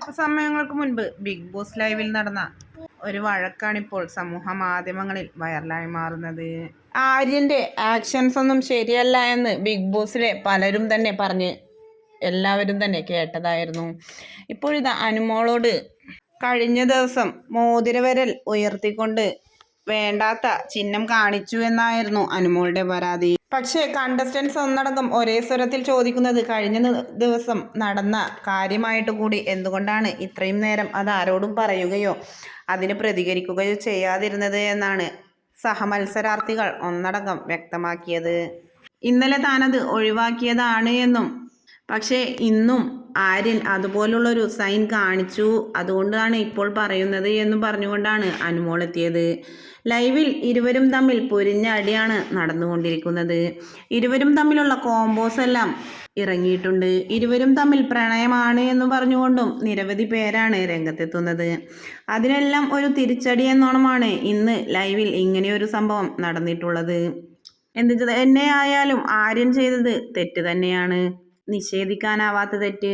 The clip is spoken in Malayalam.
അല്പസമയങ്ങൾക്ക് മുൻപ് ബിഗ് ബോസ് ലൈവിൽ നടന്ന ഒരു വഴക്കാണിപ്പോൾ സമൂഹ മാധ്യമങ്ങളിൽ വൈറലായി മാറുന്നത്. ആര്യന്റെ ആക്ഷൻസ് ഒന്നും ശരിയല്ല എന്ന് ബിഗ് ബോസിലെ പലരും തന്നെ പറഞ്ഞ് എല്ലാവരും തന്നെ കേട്ടതായിരുന്നു. ഇപ്പോഴിതാ അനുമോളോട് കഴിഞ്ഞ ദിവസം മോതിരവരൽ ഉയർത്തിക്കൊണ്ട് വേണ്ടാത്ത ചിഹ്നം കാണിച്ചു എന്നായിരുന്നു അനുമോളുടെ പരാതി. പക്ഷേ കണ്ടസ്റ്റൻസ് ഒന്നടങ്കം ഒരേ സ്വരത്തിൽ ചോദിക്കുന്നത് കഴിഞ്ഞ ദിവസം നടന്ന കാര്യമായിട്ട് കൂടി എന്തുകൊണ്ടാണ് ഇത്രയും നേരം അത് ആരോടും പറയുകയോ അതിന് പ്രതികരിക്കുകയോ ചെയ്യാതിരുന്നത് എന്നാണ് സഹമത്സരാർത്ഥികൾ ഒന്നടങ്കം വ്യക്തമാക്കിയത്. ഇന്നലെ താനത് ഒഴിവാക്കിയതാണ് എന്നും പക്ഷേ ഇന്നും ആര്യൻ അതുപോലുള്ളൊരു സൈൻ കാണിച്ചു. അതുകൊണ്ടാണ് ഇപ്പോൾ പറയുന്നത് എന്ന് പറഞ്ഞുകൊണ്ടാണ് അനുമോൾ എത്തിയത്. ലൈവിൽ ഇരുവരും തമ്മിൽ പൊരിഞ്ഞ അടിയാണ് നടന്നുകൊണ്ടിരിക്കുന്നത്. ഇരുവരും തമ്മിലുള്ള കോമ്പോസ് എല്ലാം ഇറങ്ങിയിട്ടുണ്ട്. ഇരുവരും തമ്മിൽ പ്രണയമാണ് എന്ന് പറഞ്ഞുകൊണ്ടും നിരവധി പേരാണ് രംഗത്തെത്തുന്നത്. അതിനെല്ലാം ഒരു തിരിച്ചടി എന്നോണമാണ് ഇന്ന് ലൈവിൽ ഇങ്ങനെയൊരു സംഭവം നടന്നിട്ടുള്ളത്. എന്ത് എന്നെ ആയാലും ആര്യൻ ചെയ്തത് തെറ്റ് തന്നെയാണ്. നിഷേധിക്കാനാവാത്ത തെറ്റ്.